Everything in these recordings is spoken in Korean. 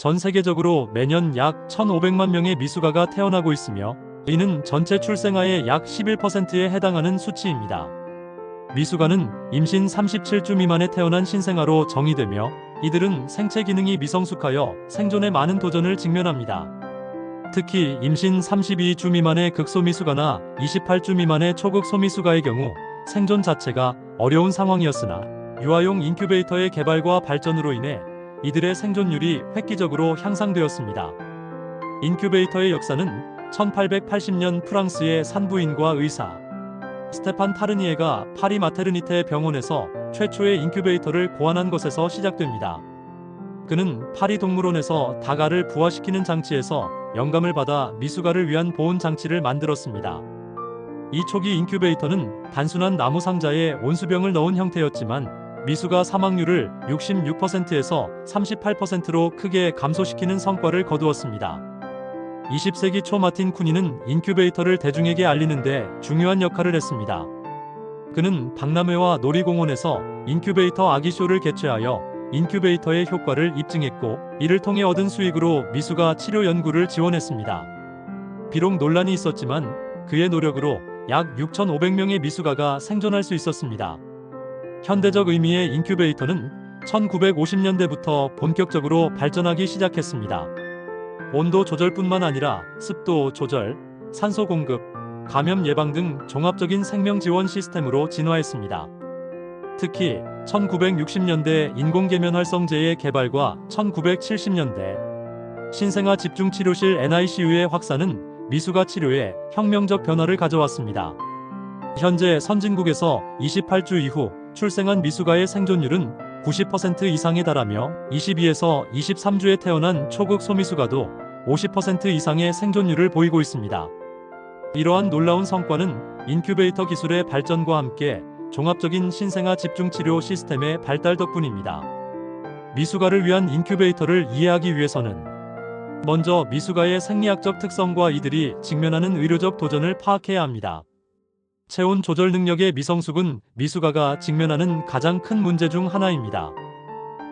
전 세계적으로 매년 약 1,500만 명의 미숙아가 태어나고 있으며 이는 전체 출생아의 약 11%에 해당하는 수치입니다. 미숙아는 임신 37주 미만에 태어난 신생아로 정의되며 이들은 생체 기능이 미성숙하여 생존에 많은 도전을 직면합니다. 특히 임신 32주 미만의 극소미숙아나 28주 미만의 초극소미숙아의 경우 생존 자체가 어려운 상황이었으나 유아용 인큐베이터의 개발과 발전으로 인해 이들의 생존율이 획기적으로 향상되었습니다. 인큐베이터의 역사는 1880년 프랑스의 산부인과 의사 스테판 타르니에가 파리 마테르니테 병원에서 최초의 인큐베이터를 고안한 것에서 시작됩니다. 그는 파리 동물원에서 다가를 부화시키는 장치에서 영감을 받아 미숙아를 위한 보온 장치를 만들었습니다. 이 초기 인큐베이터는 단순한 나무 상자에 온수병을 넣은 형태였지만 미숙아 사망률을 66%에서 38%로 크게 감소시키는 성과를 거두었습니다. 20세기 초 마틴 쿠니는 인큐베이터를 대중에게 알리는데 중요한 역할을 했습니다. 그는 박람회와 놀이공원에서 인큐베이터 아기쇼를 개최하여 인큐베이터의 효과를 입증했고 이를 통해 얻은 수익으로 미숙아 치료 연구를 지원했습니다. 비록 논란이 있었지만 그의 노력으로 약 6,500명의 미숙아가 생존할 수 있었습니다. 현대적 의미의 인큐베이터는 1950년대부터 본격적으로 발전하기 시작했습니다. 온도 조절뿐만 아니라 습도 조절, 산소 공급, 감염 예방 등 종합적인 생명 지원 시스템으로 진화했습니다. 특히 1960년대 인공계면 활성제의 개발과 1970년대 신생아 집중치료실 NICU의 확산은 미숙아 치료에 혁명적 변화를 가져왔습니다. 현재 선진국에서 28주 이후 출생한 미숙아의 생존율은 90% 이상에 달하며 22에서 23주에 태어난 초극 소미숙아도 50% 이상의 생존율을 보이고 있습니다. 이러한 놀라운 성과는 인큐베이터 기술의 발전과 함께 종합적인 신생아 집중치료 시스템의 발달 덕분입니다. 미숙아를 위한 인큐베이터를 이해하기 위해서는 먼저 미숙아의 생리학적 특성과 이들이 직면하는 의료적 도전을 파악해야 합니다. 체온 조절 능력의 미성숙은 미숙아가 직면하는 가장 큰 문제 중 하나입니다.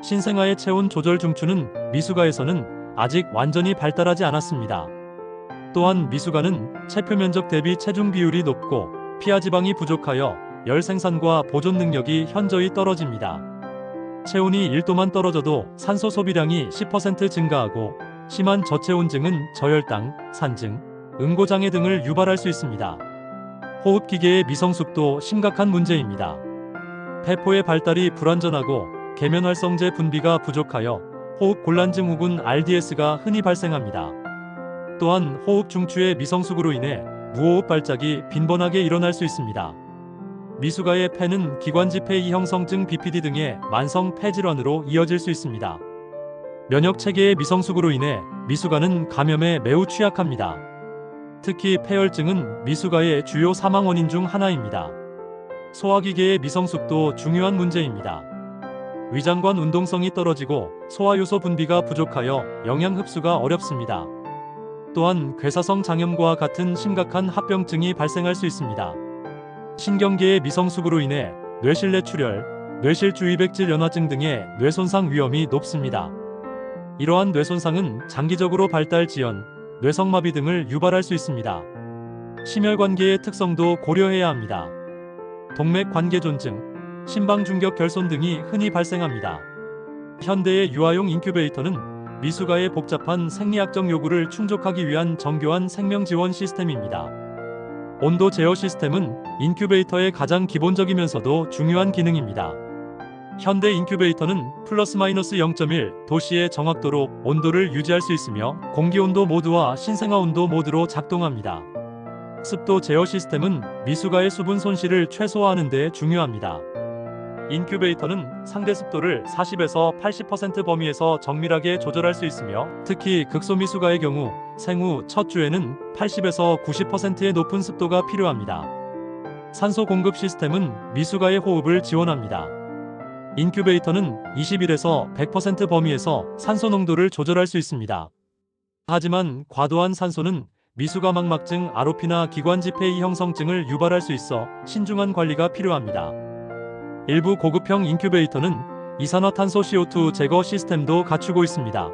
신생아의 체온 조절 중추는 미숙아에서는 아직 완전히 발달하지 않았습니다. 또한 미숙아는 체표 면적 대비 체중 비율이 높고 피하 지방이 부족하여 열 생산과 보존 능력이 현저히 떨어집니다. 체온이 1도만 떨어져도 산소 소비량이 10% 증가하고 심한 저체온증은 저혈당, 산증, 응고장애 등을 유발할 수 있습니다. 호흡기계의 미성숙도 심각한 문제입니다. 폐포의 발달이 불완전하고 계면활성제 분비가 부족하여 호흡 곤란증 후군 RDS가 흔히 발생합니다. 또한 호흡 중추의 미성숙으로 인해 무호흡 발작이 빈번하게 일어날 수 있습니다. 미숙아의 폐는 기관지 폐 형성증 BPD 등의 만성 폐질환으로 이어질 수 있습니다. 면역 체계의 미성숙으로 인해 미숙아는 감염에 매우 취약합니다. 특히 폐혈증은 미숙아의 주요 사망 원인 중 하나입니다. 소화기계의 미성숙도 중요한 문제입니다. 위장관 운동성이 떨어지고 소화효소 분비가 부족하여 영양 흡수가 어렵습니다. 또한 괴사성 장염과 같은 심각한 합병증이 발생할 수 있습니다. 신경계의 미성숙으로 인해 뇌실내 출혈, 뇌실주의백질 연화증 등의 뇌손상 위험이 높습니다. 이러한 뇌손상은 장기적으로 발달 지연, 뇌성마비 등을 유발할 수 있습니다. 심혈관계의 특성도 고려해야 합니다. 동맥 관계 존증, 심방중격 결손 등이 흔히 발생합니다. 현대의 유아용 인큐베이터는 미숙아의 복잡한 생리학적 요구를 충족하기 위한 정교한 생명 지원 시스템입니다. 온도 제어 시스템은 인큐베이터의 가장 기본적이면서도 중요한 기능입니다. 현대 인큐베이터는 플러스 마이너스 0.1 도시의 정확도로 온도를 유지할 수 있으며 공기 온도 모드와 신생아 온도 모드로 작동합니다. 습도 제어 시스템은 미숙아의 수분 손실을 최소화하는 데 중요합니다. 인큐베이터는 상대 습도를 40에서 80% 범위에서 정밀하게 조절할 수 있으며 특히 극소미숙아의 경우 생후 첫 주에는 80에서 90%의 높은 습도가 필요합니다. 산소 공급 시스템은 미숙아의 호흡을 지원합니다. 인큐베이터는 20일에서 100% 범위에서 산소 농도를 조절할 수 있습니다. 하지만 과도한 산소는 미숙아 망막증 아로피나 기관지 폐이 형성증을 유발할 수 있어 신중한 관리가 필요합니다. 일부 고급형 인큐베이터는 이산화탄소 CO2 제거 시스템도 갖추고 있습니다.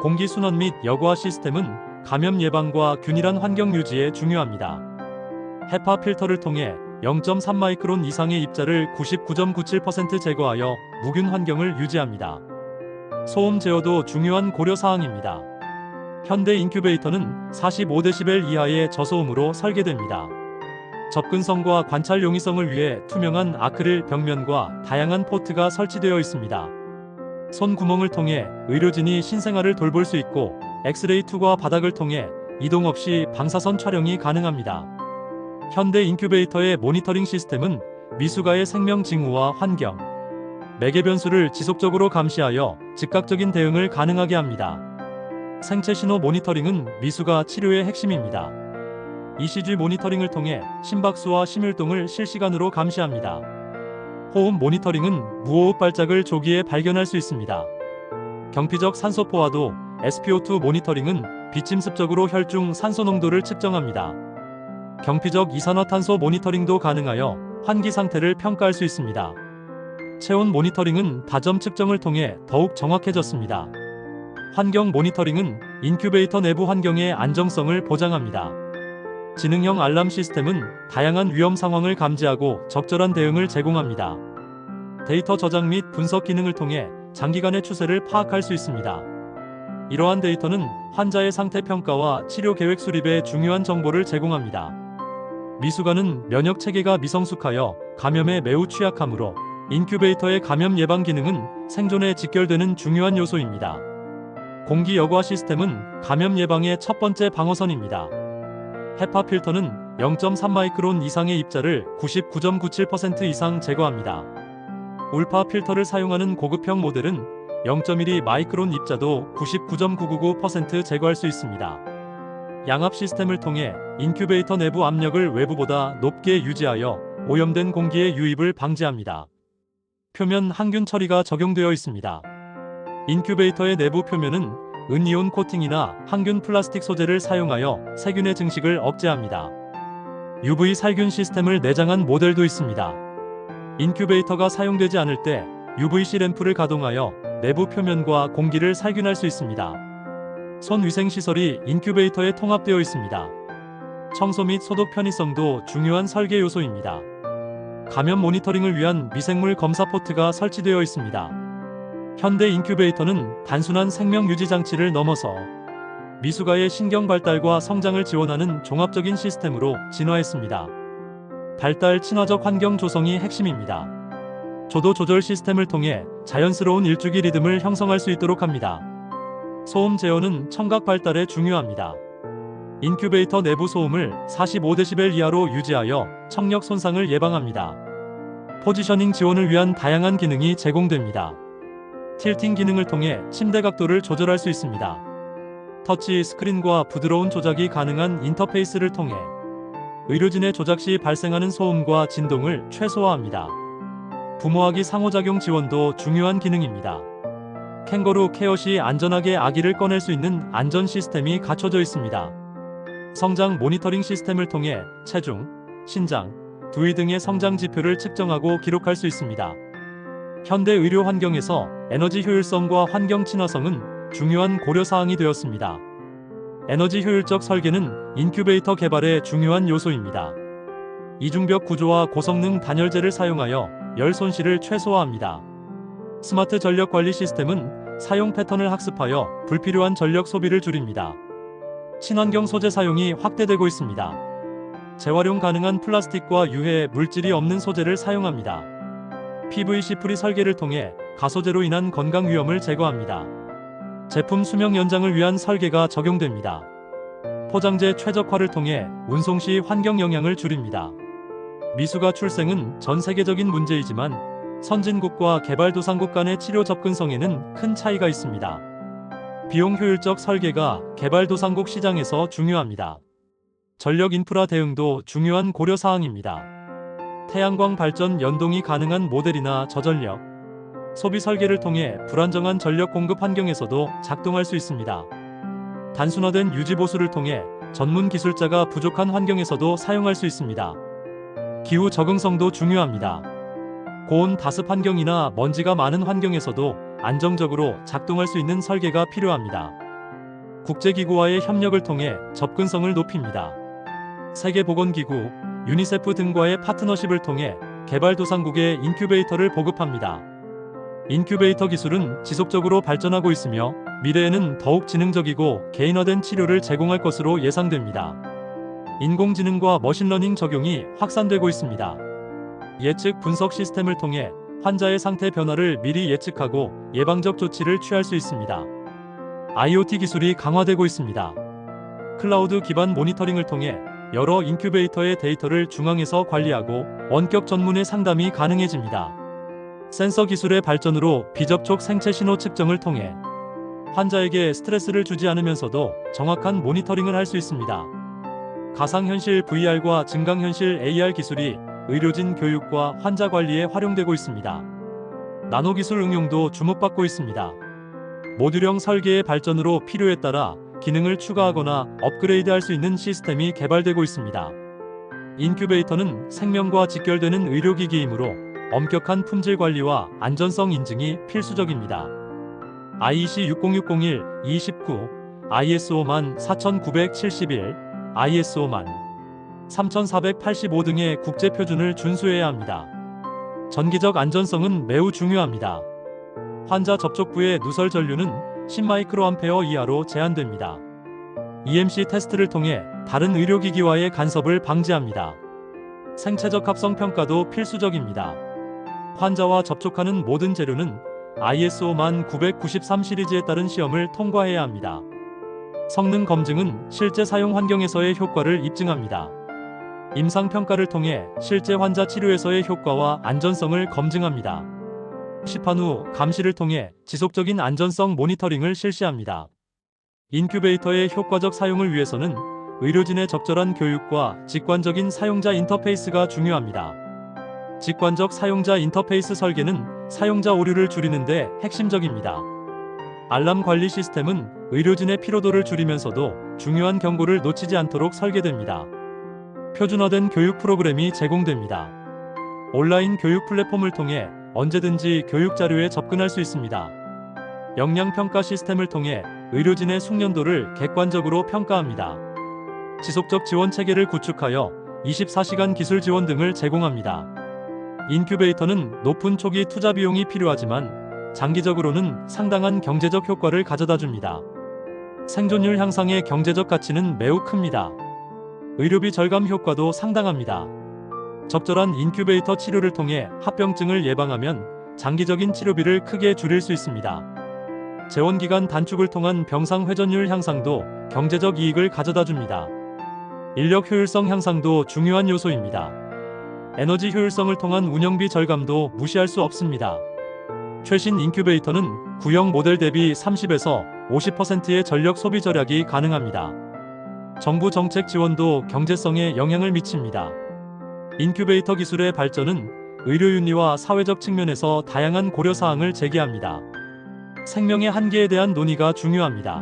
공기 순환 및 여과 시스템은 감염 예방과 균일한 환경 유지에 중요합니다. 헤파 필터를 통해 0.3 마이크론 이상의 입자를 99.97% 제거하여 무균 환경을 유지합니다. 소음 제어도 중요한 고려 사항입니다. 현대 인큐베이터는 45dB 이하의 저소음으로 설계됩니다. 접근성과 관찰 용이성을 위해 투명한 아크릴 벽면과 다양한 포트가 설치되어 있습니다. 손 구멍을 통해 의료진이 신생아를 돌볼 수 있고 엑스레이 투과 바닥을 통해 이동 없이 방사선 촬영이 가능합니다. 현대 인큐베이터의 모니터링 시스템은 미숙아의 생명 징후와 환경, 매개 변수를 지속적으로 감시하여 즉각적인 대응을 가능하게 합니다. 생체 신호 모니터링은 미숙아 치료의 핵심입니다. ECG 모니터링을 통해 심박수와 심율동을 실시간으로 감시합니다. 호흡 모니터링은 무호흡 발작을 조기에 발견할 수 있습니다. 경피적 산소 포화도 SpO2 모니터링은 비침습적으로 혈중 산소 농도를 측정합니다. 경피적 이산화탄소 모니터링도 가능하여 환기 상태를 평가할 수 있습니다. 체온 모니터링은 다점 측정을 통해 더욱 정확해졌습니다. 환경 모니터링은 인큐베이터 내부 환경의 안정성을 보장합니다. 지능형 알람 시스템은 다양한 위험 상황을 감지하고 적절한 대응을 제공합니다. 데이터 저장 및 분석 기능을 통해 장기간의 추세를 파악할 수 있습니다. 이러한 데이터는 환자의 상태 평가와 치료 계획 수립에 중요한 정보를 제공합니다. 미숙아는 면역 체계가 미성숙하여 감염에 매우 취약하므로 인큐베이터의 감염 예방 기능은 생존에 직결되는 중요한 요소입니다. 공기 여과 시스템은 감염 예방의 첫 번째 방어선입니다. 헤파 필터는 0.3 마이크론 이상의 입자를 99.97% 이상 제거합니다. 울파 필터를 사용하는 고급형 모델은 0.12 마이크론 입자도 99.999% 제거할 수 있습니다. 양압 시스템을 통해 인큐베이터 내부 압력을 외부보다 높게 유지하여 오염된 공기의 유입을 방지합니다. 표면 항균 처리가 적용되어 있습니다. 인큐베이터의 내부 표면은 은이온 코팅이나 항균 플라스틱 소재를 사용하여 세균의 증식을 억제합니다. UV 살균 시스템을 내장한 모델도 있습니다. 인큐베이터가 사용되지 않을 때 UVC 램프를 가동하여 내부 표면과 공기를 살균할 수 있습니다. 손 위생 시설이 인큐베이터에 통합되어 있습니다. 청소 및 소독 편의성도 중요한 설계 요소입니다. 감염 모니터링을 위한 미생물 검사 포트가 설치되어 있습니다. 현대 인큐베이터는 단순한 생명 유지 장치를 넘어서 미숙아의 신경 발달과 성장을 지원하는 종합적인 시스템으로 진화했습니다. 발달 친화적 환경 조성이 핵심입니다. 조도 조절 시스템을 통해 자연스러운 일주기 리듬을 형성할 수 있도록 합니다. 소음 제어는 청각 발달에 중요합니다. 인큐베이터 내부 소음을 45dB 이하로 유지하여 청력 손상을 예방합니다. 포지셔닝 지원을 위한 다양한 기능이 제공됩니다. 틸팅 기능을 통해 침대 각도를 조절할 수 있습니다. 터치 스크린과 부드러운 조작이 가능한 인터페이스를 통해 의료진의 조작 시 발생하는 소음과 진동을 최소화합니다. 부모아기 상호작용 지원도 중요한 기능입니다. 캥거루 케어 시 안전하게 아기를 꺼낼 수 있는 안전 시스템이 갖춰져 있습니다. 성장 모니터링 시스템을 통해 체중, 신장, 두위 등의 성장 지표를 측정하고 기록할 수 있습니다. 현대 의료 환경에서 에너지 효율성과 환경 친화성은 중요한 고려 사항이 되었습니다. 에너지 효율적 설계는 인큐베이터 개발의 중요한 요소입니다. 이중벽 구조와 고성능 단열재를 사용하여 열 손실을 최소화합니다. 스마트 전력 관리 시스템은 사용 패턴을 학습하여 불필요한 전력 소비를 줄입니다. 친환경 소재 사용이 확대되고 있습니다. 재활용 가능한 플라스틱과 유해 물질이 없는 소재를 사용합니다. PVC 프리 설계를 통해 가소제로 인한 건강 위험을 제거합니다. 제품 수명 연장을 위한 설계가 적용됩니다. 포장재 최적화를 통해 운송 시 환경 영향을 줄입니다. 미수가 출생은 전 세계적인 문제이지만 선진국과 개발도상국 간의 치료 접근성에는 큰 차이가 있습니다. 비용 효율적 설계가 개발도상국 시장에서 중요합니다. 전력 인프라 대응도 중요한 고려 사항입니다. 태양광 발전 연동이 가능한 모델이나 저전력, 소비 설계를 통해 불안정한 전력 공급 환경에서도 작동할 수 있습니다. 단순화된 유지 보수를 통해 전문 기술자가 부족한 환경에서도 사용할 수 있습니다. 기후 적응성도 중요합니다. 고온 다습 환경이나 먼지가 많은 환경에서도 안정적으로 작동할 수 있는 설계가 필요합니다. 국제기구와의 협력을 통해 접근성을 높입니다. 세계보건기구, 유니세프 등과의 파트너십을 통해 개발도상국에 인큐베이터를 보급합니다. 인큐베이터 기술은 지속적으로 발전하고 있으며 미래에는 더욱 지능적이고 개인화된 치료를 제공할 것으로 예상됩니다. 인공지능과 머신러닝 적용이 확산되고 있습니다. 예측 분석 시스템을 통해 환자의 상태 변화를 미리 예측하고 예방적 조치를 취할 수 있습니다. IoT 기술이 강화되고 있습니다. 클라우드 기반 모니터링을 통해 여러 인큐베이터의 데이터를 중앙에서 관리하고 원격 전문의 상담이 가능해집니다. 센서 기술의 발전으로 비접촉 생체 신호 측정을 통해 환자에게 스트레스를 주지 않으면서도 정확한 모니터링을 할 수 있습니다. 가상현실 VR과 증강현실 AR 기술이 의료진 교육과 환자 관리에 활용되고 있습니다. 나노기술 응용도 주목받고 있습니다. 모듈형 설계의 발전으로 필요에 따라 기능을 추가하거나 업그레이드할 수 있는 시스템이 개발되고 있습니다. 인큐베이터는 생명과 직결되는 의료기기이므로 엄격한 품질 관리와 안전성 인증이 필수적입니다. IEC 60601 29 ISO만 4971 ISO만 3485 등의 국제 표준을 준수해야 합니다. 전기적 안전성은 매우 중요합니다. 환자 접촉부의 누설 전류는 10마이크로암페어 이하로 제한됩니다. EMC 테스트를 통해 다른 의료기기와의 간섭을 방지합니다. 생체적 합성 평가도 필수적입니다. 환자와 접촉하는 모든 재료는 ISO-만 993 시리즈에 따른 시험을 통과해야 합니다. 성능 검증은 실제 사용 환경에서의 효과를 입증합니다. 임상 평가를 통해 실제 환자 치료에서의 효과와 안전성을 검증합니다. 시판 후 감시를 통해 지속적인 안전성 모니터링을 실시합니다. 인큐베이터의 효과적 사용을 위해서는 의료진의 적절한 교육과 직관적인 사용자 인터페이스가 중요합니다. 직관적 사용자 인터페이스 설계는 사용자 오류를 줄이는데 핵심적입니다. 알람 관리 시스템은 의료진의 피로도를 줄이면서도 중요한 경고를 놓치지 않도록 설계됩니다. 표준화된 교육 프로그램이 제공됩니다. 온라인 교육 플랫폼을 통해 언제든지 교육 자료에 접근할 수 있습니다. 역량 평가 시스템을 통해 의료진의 숙련도를 객관적으로 평가합니다. 지속적 지원 체계를 구축하여 24시간 기술 지원 등을 제공합니다. 인큐베이터는 높은 초기 투자 비용이 필요하지만 장기적으로는 상당한 경제적 효과를 가져다 줍니다. 생존율 향상의 경제적 가치는 매우 큽니다. 의료비 절감 효과도 상당합니다. 적절한 인큐베이터 치료를 통해 합병증을 예방하면 장기적인 치료비를 크게 줄일 수 있습니다. 재원기간 단축을 통한 병상 회전율 향상도 경제적 이익을 가져다 줍니다. 인력 효율성 향상도 중요한 요소입니다. 에너지 효율성을 통한 운영비 절감도 무시할 수 없습니다. 최신 인큐베이터는 구형 모델 대비 30에서 50%의 전력 소비 절약이 가능합니다. 정부 정책 지원도 경제성에 영향을 미칩니다. 인큐베이터 기술의 발전은 의료윤리와 사회적 측면에서 다양한 고려사항을 제기합니다. 생명의 한계에 대한 논의가 중요합니다.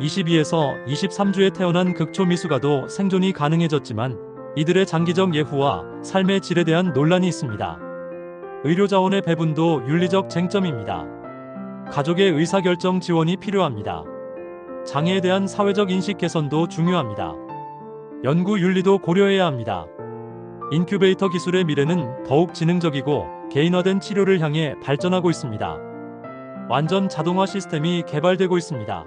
22에서 23주에 태어난 극초미수가도 생존이 가능해졌지만 이들의 장기적 예후와 삶의 질에 대한 논란이 있습니다. 의료자원의 배분도 윤리적 쟁점입니다. 가족의 의사결정 지원이 필요합니다. 장애에 대한 사회적 인식 개선도 중요합니다. 연구 윤리도 고려해야 합니다. 인큐베이터 기술의 미래는 더욱 지능적이고 개인화된 치료를 향해 발전하고 있습니다. 완전 자동화 시스템이 개발되고 있습니다.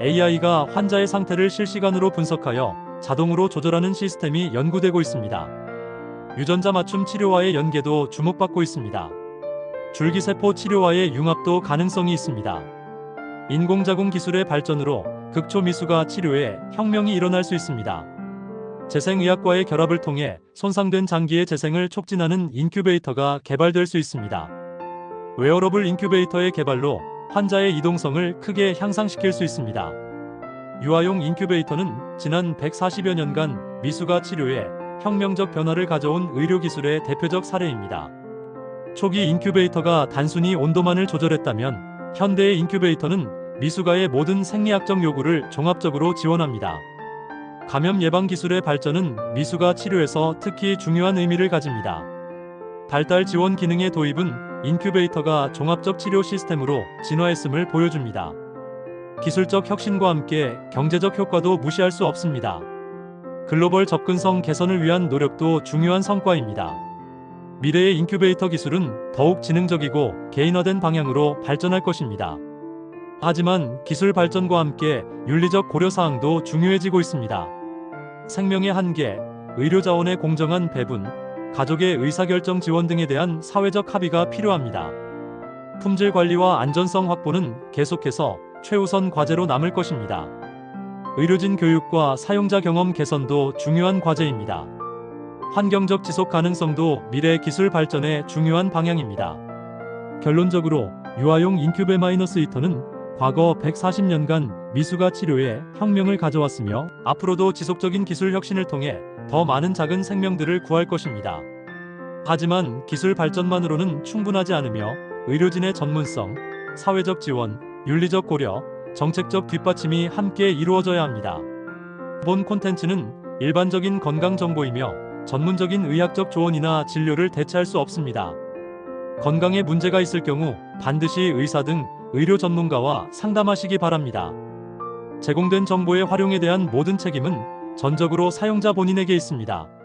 AI가 환자의 상태를 실시간으로 분석하여 자동으로 조절하는 시스템이 연구되고 있습니다. 유전자 맞춤 치료와의 연계도 주목받고 있습니다. 줄기세포 치료와의 융합도 가능성이 있습니다. 인공자궁 기술의 발전으로 극초미수가 치료에 혁명이 일어날 수 있습니다. 재생의학과의 결합을 통해 손상된 장기의 재생을 촉진하는 인큐베이터가 개발될 수 있습니다. 웨어러블 인큐베이터의 개발로 환자의 이동성을 크게 향상시킬 수 있습니다. 유아용 인큐베이터는 지난 140여 년간 미수가 치료에 혁명적 변화를 가져온 의료기술의 대표적 사례입니다. 초기 인큐베이터가 단순히 온도만을 조절했다면 현대의 인큐베이터는 미수가의 모든 생리학적 요구를 종합적으로 지원합니다. 감염 예방 기술의 발전은 미수가 치료에서 특히 중요한 의미를 가집니다. 발달 지원 기능의 도입은 인큐베이터가 종합적 치료 시스템으로 진화했음을 보여줍니다. 기술적 혁신과 함께 경제적 효과도 무시할 수 없습니다. 글로벌 접근성 개선을 위한 노력도 중요한 성과입니다. 미래의 인큐베이터 기술은 더욱 지능적이고 개인화된 방향으로 발전할 것입니다. 하지만 기술 발전과 함께 윤리적 고려 사항도 중요해지고 있습니다. 생명의 한계, 의료 자원의 공정한 배분, 가족의 의사결정 지원 등에 대한 사회적 합의가 필요합니다. 품질 관리와 안전성 확보는 계속해서 최우선 과제로 남을 것입니다. 의료진 교육과 사용자 경험 개선도 중요한 과제입니다. 환경적 지속 가능성도 미래 기술 발전의 중요한 방향입니다. 결론적으로 유아용 인큐베 마이너스 히터는 과거 140년간 미수가 치료에 혁명을 가져왔으며 앞으로도 지속적인 기술 혁신을 통해 더 많은 작은 생명들을 구할 것입니다. 하지만 기술 발전만으로는 충분하지 않으며 의료진의 전문성, 사회적 지원, 윤리적 고려, 정책적 뒷받침이 함께 이루어져야 합니다. 본 콘텐츠는 일반적인 건강 정보이며 전문적인 의학적 조언이나 진료를 대체할 수 없습니다. 건강에 문제가 있을 경우 반드시 의사 등 의료 전문가와 상담하시기 바랍니다. 제공된 정보의 활용에 대한 모든 책임은 전적으로 사용자 본인에게 있습니다.